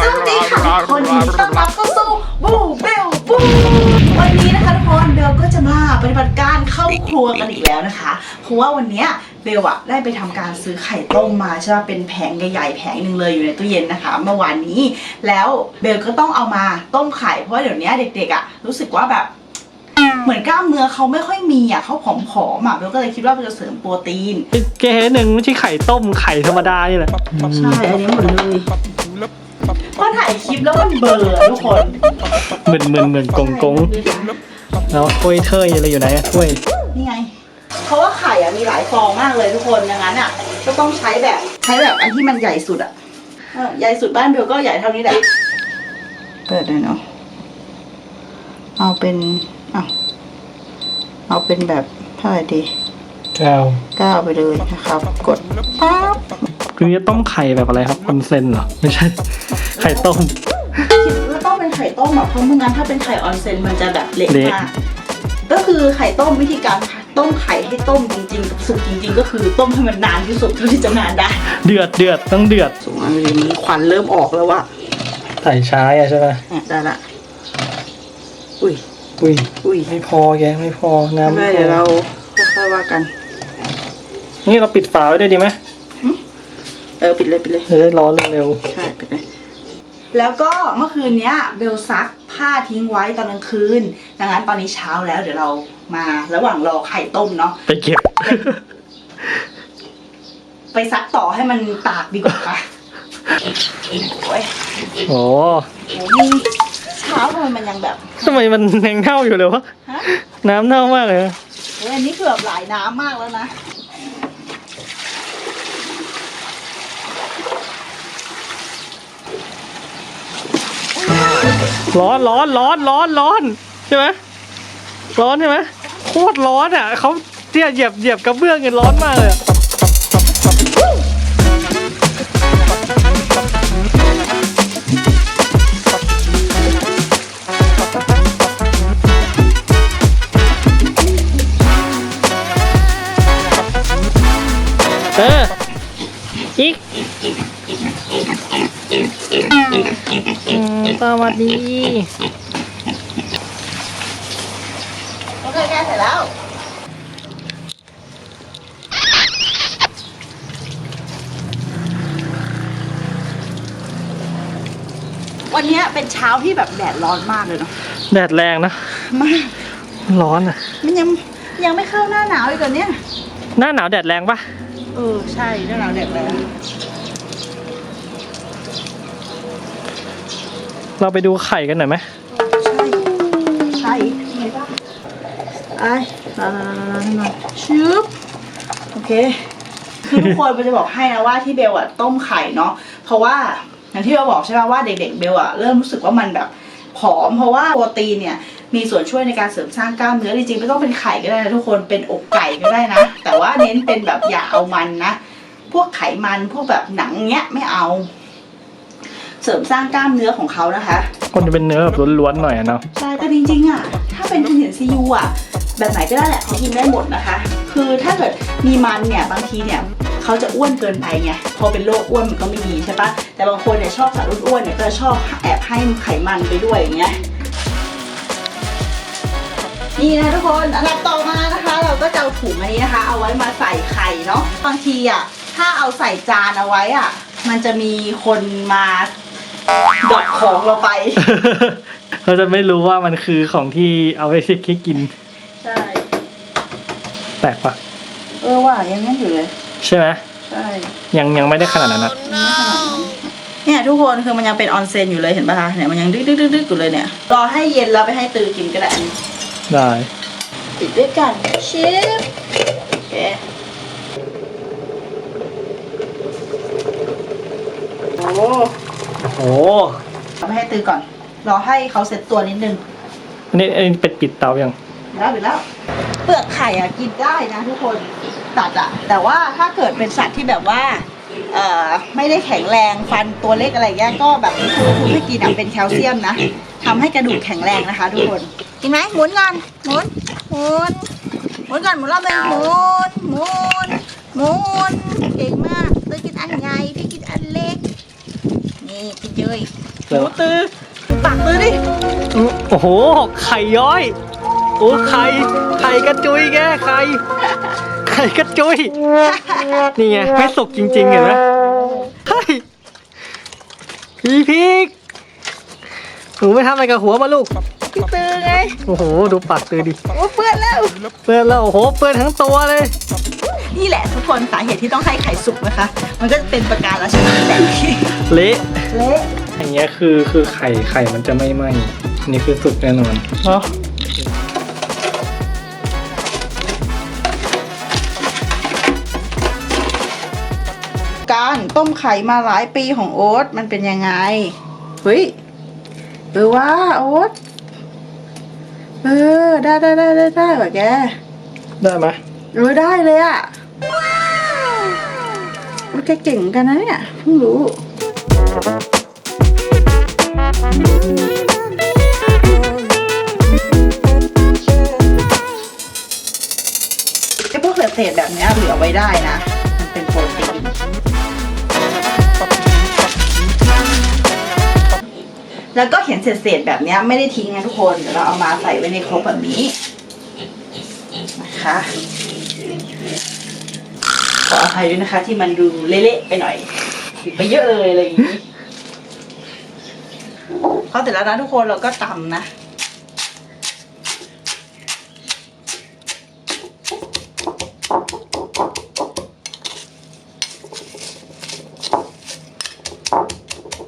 สวัสดีค่ะทุกคนยินดีต้อนรับเข้าสู่บูเบลบูวันนี้นะคะทุกคนเบลก็จะมาปฏิบัติการเข้าครัวกันอีกแล้วนะคะ เพราะว่าวันเนี้ยเบลอะได้ไปทำการซื้อไข่ต้มมาใช่ไหมเป็นแผงใหญ่ๆแผงหนึ่งเลยอยู่ในตู้เย็นนะคะเมื่อวานนี้ แล้วเบลก็ต้องเอามาต้มไข่เพราะว่าเดี๋ยวนี้เด็กๆอะรู้สึกว่าแบบเหมือนกล้ามเนื้อเขาไม่ค่อยมีอะเขาผอมๆอะเบลก็เลยคิดว่าเบลจะเสริมโปรตีนแกหนึ่งไม่ใช่ไข่ต้มไข่ธรรมดานี่แหละใช่อันนี้หมดเลย พอถ่ายคลิปแล้วมันเบลอร์ทุกคนเหมือนเหมือนเหมือนกงกงแล้วถ้วยเทยอะไรอยู่ไหนอะถ้วยนี่ไง เพราะว่าไข่อะมีหลายฟองมากเลยทุกคนดังนั้นอะก็ต้องใช้แบบใช้แบบอันที่มันใหญ่สุดอะเออใหญ่สุดบ้านเบลก็ใหญ่เท่านี้แหละเปิดเลยเนาะเอาเป็นเอาเอาเป็นแบบเท่าไหร่ดีเก้าเก้าไปเลยนะครับ กดปั๊บคือจะต้มไข่แบบอะไรครับคอนเซนเหรอ ไม่ใช่ ไข่ต้ม คิดว่าต้องเป็นไข่ต้มอะเพราะไม่งั้นถ้าเป็นไข่ออนเซนมันจะแบบเละเละ มากก็คือไข่ต้มวิธีการต้มไข่ให้ต้มจริงๆสุกจริง ๆ ก็คือต้มให้มันนานที่สุดเท่าที่จะนานได้ เดือดเดือดต้องเดือดสูงอันนี้ควันเริ่มออกแล้วว่าใส่ช้าอะใช่ไหมเนี่ยได้ละ อุ้ย อุ้ยอุ้ยไม่พอแกไม่พอน้ำไม่ไม่พเดี๋ยวเราอค่อยๆว่ากัน นี่เราปิดฝาไว้ได้ดีไหมเออปิดเลยปิดเลยจะได้ร้อนเร็วใช่ปิดเลย แล้วก็เมื่อคืนเนี้ยเบลซักผ้าทิ้งไว้ตอนกลางคืน ดังนั้นตอนนี้เช้าแล้วเดี๋ยวเรามาระหว่างรอไข่ต้มเนาะๆไปเก็บ ไปซักต่อให้มันตากดีกว่าค่ะโอ้ยโอ้โหนี่เช้าทำไมมันยังแบบทำไมมันยังเน่าอยู่เลยวะ ฮะน้ำเน่ามากเลย โอ้ยอันนี้คือแบบหลายน้ำมากแล้วนะ ร้อนร้อนร้อนร้อนร้อนใช่ไหมร้อนใช่ไหมโคตรร้อนอะเขาเตี้ยเหยียบเหยียบกระเบื้องกันร้อนมากเลย สวัสดีโอเคแกเสร็จแล้ววันเนี้ยเป็นเช้าที่แบบแดดร้อนมากเลยเนาะแดดแรงนะมากร้อนอะ มันยังยังไม่เข้าหน้าหนาวอีกเหรอเนี่ย หน้าหนาวแดดแรงปะเออใช่หน้าหนาวแดดแรง เราไปดูไข่กันหน่อยไหมใช่ใช่ไงบ้างไอ้ลาลาลาลาให้หน่อยชึบโอเค คือทุกคนมันจะบอกให้นะว่าที่เบลอะต้มไข่เนาะเพราะว่าอย่างที่เราบอกใช่ไหมว่าเด็กๆเบลอะเริ่มรู้สึกว่ามันแบบผอมเพราะว่าโปรตีนเนี่ยมีส่วนช่วยในการเสริมสร้างกล้ามเนื้อจริงๆไม่ต้องเป็นไข่ก็ได้นะทุกคนเป็นอกไก่ก็ได้นะ แต่ว่าเน้นเป็นแบบอย่าเอามันนะ พวกไขมันพวกแบบหนังเงี้ยไม่เอา เสริมสร้างกล้ามเนื้อของเขานะคะคนจะเป็นเนื้อแบบล้วนๆหน่อยอะเนาะใช่แต่จริงๆอะถ้าเป็นคุณเห็นซียูอะแบบไหนก็ได้แหละเขากินได้หมดนะคะ คือถ้าเกิดมีมันเนี่ยบางทีเนี่ยเขาจะอ้วนเกินไปไงพอเป็นโรคอ้วนมันก็ไม่ดีใช่ปะแต่บางคนเนี่ยชอบสัตว์อ้วนๆเนี่ยก็จะชอบแอบให้ไขมันไปด้วยอย่างเงี้ยนี่นะทุกคนอันดับต่อมานะคะ เราก็จะเอาถุงอันนี้นะคะ เอาไว้มาใส่ไข่เนาะบางทีอะถ้าเอาใส่จานเอาไว้อะ มันจะมีคนมา ดอกของเราไป เราจะไม่รู้ว่ามันคือของที่เอาไว้คิดกินใช่ แปลกปะเออว่ายังงั้นอยู่เลย ใช่ไหมใช่ยังยังไม่ได้ขนาดนั้นนะเนี่ยทุกคนคือมันยังเป็นออนเซนอยู่เลยเห็นปะคะเนี่ยมันยังดึกดึกดึกดึกอยู่เลยเนี่ย รอให้เย็นแล้วไปให้ตือกินก็ได้ได้ ปิดด้วยกันชิปโอเคโอ้ โอ้ เอาไปให้ ตือก่อน รอให้เขาเซ็ตตัวนิดนึง อันนี้อันนี้เป็ดปิดเตายังแล้วปิดแล้ว เปลือกไข่อะกินได้นะทุกคนตัดอะแต่ว่าถ้าเกิดเป็นสัตว์ที่แบบว่าเอ่อไม่ได้แข็งแรงฟันตัวเล็กอะไรเงี้ยก็แบบคุณครูให้กินอะเป็นแคลเซียมนะทำให้กระดูกแข็งแรงนะคะ ทุกคนกินไหมหมุนก่อนหมุนหมุนหมุนก่อนหมุนรอบหนึงหมุนหมุนหมุนเก่งมากเตยกินอันใหญ่พี่กินอันเล็กนี่พี่เจ้ยเหรอหนูตือปากตือดิโอ้โห ไข่ย้อย โอ้ไข่ ไข่กระจุยแกไข่ ไข่กระจุย นี่ไงไม่สุกจริงๆเห็นไหมเฮ้ยพี่พีกหนูไม่ทำอะไรกับหัวมาลูก พี่ตือไง โอ้โห ดูปากตือดิ โอ้เปื้อนแล้ว เปื้อนแล้ว โอ้โห เปื้อนทั้งตัวเลย นี่แหละทุกคนสาเหตุที่ต้องให้ไข่สุกนะคะ มันก็จะเป็นประการราชนีแบบนี้เละ เละ อย่างเงี้ยคือคือไข่ไข่มันจะไม่ไหม้อันนี้คือสุกแน่นอนเนาะการต้มไข่มาหลายปีของโอ๊ตมันเป็นยังไงเฮ้ยเออว่าโอ๊ตเออได้ได้ได้ได้ได้ว่ะแกได้ไหมเออได้เลยอะโอ๊ตแกเก่งเหมือนกันนะเนี่ยเพิ่งรู้ ไอ้พวกเศษๆแบบเนี้ยเหลือไว้ได้นะ มันเป็นโปรตีนแล้วก็เห็นเศษๆแบบเนี้ยไม่ได้ทิ้งนะทุกคนเดี๋ยวเราเอามาใส่ไว้ในครกแบบนี้นะคะขออภัยด้วยนะคะ ที่มันดูเละๆไปหน่อยไปเยอะเลยอะไรอย่างนี้ พอเสร็จแล้วนะทุกคนเราก็ตำนะ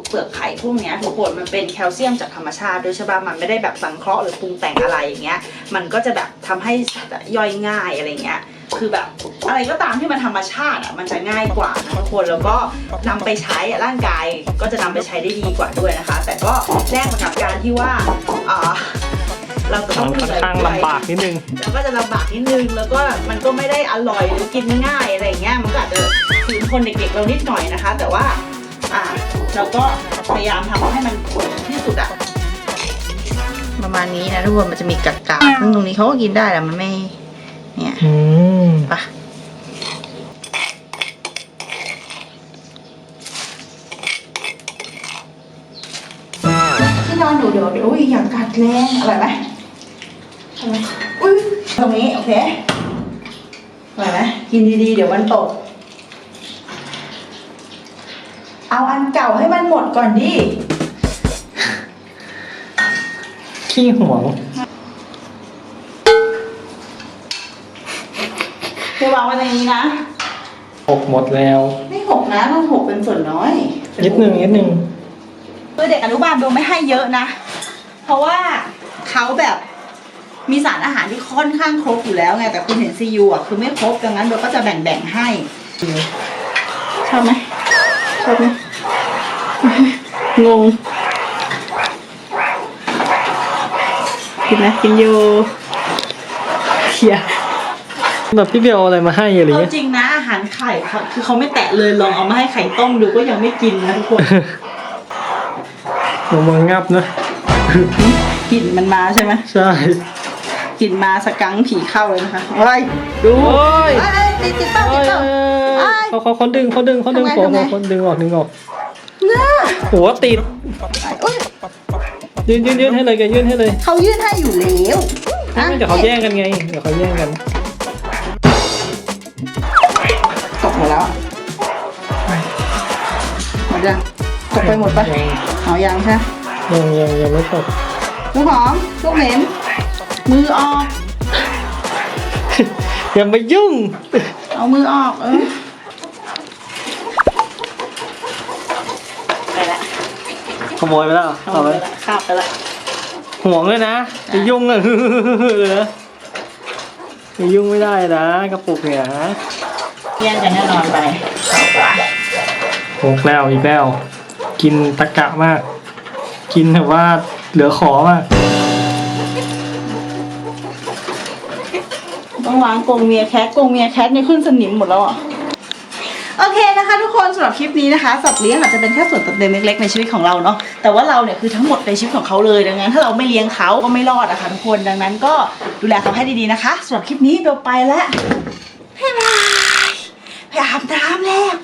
เปลือกไข่พวกนี้ทุกคนมันเป็นแคลเซียมจากธรรมชาติโดยใช่ปะมันไม่ได้แบบสังเคราะห์หรือปรุงแต่งอะไรอย่างเงี้ย มันก็จะแบบทำให้ย่อยง่ายอะไรเงี้ย คือแบบ อะไรก็ตามที่มันธรรมชาติอะมันจะง่ายกว่านะทุกคนแล้วก็นำไปใช้อะร่างกายก็จะนำไปใช้ได้ดีกว่าด้วยนะคะ แต่ก็แลกมากับการที่ว่าอ่าเราจะต้องมันค่อนข้างลำบากนิดนึงแล้วก็จะลำบากนิดนึง แล้วก็มันก็ไม่ได้อร่อยหรือกินง่ายอะไรอย่างเงี้ย มันก็อาจจะถึงคนเด็กๆเรานิดหน่อยนะคะ แต่ว่าอ่าเราก็พยายามทำให้มันที่สุดอะประมาณนี้นะทุกคนมันจะมีกากาซึ่งตรงนี้เขาก็กินได้แหละมันไม่ เนี่ยอืมปะ นอนดูเดี๋ยวเดี๋ยวอุ้ยอยากกัดแรงอร่อยไหมอร่อยไหมอุ้ยตรงนี้โอเคอร่อยไหมกินดีๆ เดี๋ยวมันตก เอาอันเก่าให้มันหมดก่อนดิ ขี้หวงเธอวางไว้ในนี้นะ หกหมดแล้ว ไม่หกนะมันหกเป็นส่วนน้อย นิดนึงนิดนึง คือเด็กอนุบาลเบลไม่ให้เยอะนะ เพราะว่าเขาแบบมีสารอาหารที่ค่อนข้างครบอยู่แล้วไงแต่คุณเห็นซียูอะคือไม่ครบดังนั้นเบลก็จะแบ่งๆให้ชอบไหมชอบไหมงงกินนะกินอยู่เขียแบบพี่เบลเอาอะไรมาให้อะไรเอาเงี้ยจริงนะอาหารไข่เขาคือเขาไม่แตะเลยลองเอามาให้ไข่ต้มดูก็ยังไม่กินนะทุกคน ลงมางับนะกลิ่นมันมาใช่ไหมใช่กลิ่นมาสกังผีเข้าเลยนะคะโอ้ยดูโอ้ยเอ้ยติดติดเป้าติดเป้าอ้ายเขาเขาเขาดึงเขาดึงเขาดึงทำไงหัวทำไงหัวคนดึงออกดึงออกเนี่ยหัวติดโอ้ยยืนยืนยืนให้เลยแกยืนให้เลย เขายื่นให้อยู่แล้วนะเดี๋ยวเขาแย่งกันไงเดี๋ยวเขาแย่งกันตกหมดแล้วหมดยัง ตกไปหมดปะยังเอายังใช่ไหมยังยังยังไม่ตกลูกหอมลูกเหม็นมือออกอย่ามายุ่ง เอามือออกเออไปละขโมยไปแล้วเอาเอาไปไปละคาบไปละห่วงเลยนะจะยุ่งเลยเลยนะจะยุ่งไม่ได้นะกระปุกเนี่ยนะแย่งกันแน่นอนไปเอาไปหกแล้วอีกแล้ว กินตะกะมาก กินแบบว่าเหลือขอมากต้องล้างกรงเมียแคทกรงเมียแคทเนี่ยขึ้นสนิมหมดแล้วอะ โอเคนะคะทุกคนสำหรับคลิปนี้นะคะสัตว์เลี้ยงอาจจะเป็นแค่ส่วนเติมเต็มเล็กๆในชีวิตของเราเนาะแต่ว่าเราเนี่ยคือทั้งหมดในชีวิตของเขาเลยดังนั้น ถ้าเราไม่เลี้ยงเขาก็ไม่รอดอะค่ะทุกคนดังนั้นก็ดูแลเขาให้ดีๆนะคะสำหรับคลิปนี้เบลไปแล้วบ๊ายบายไปอาบน้ำแล้ว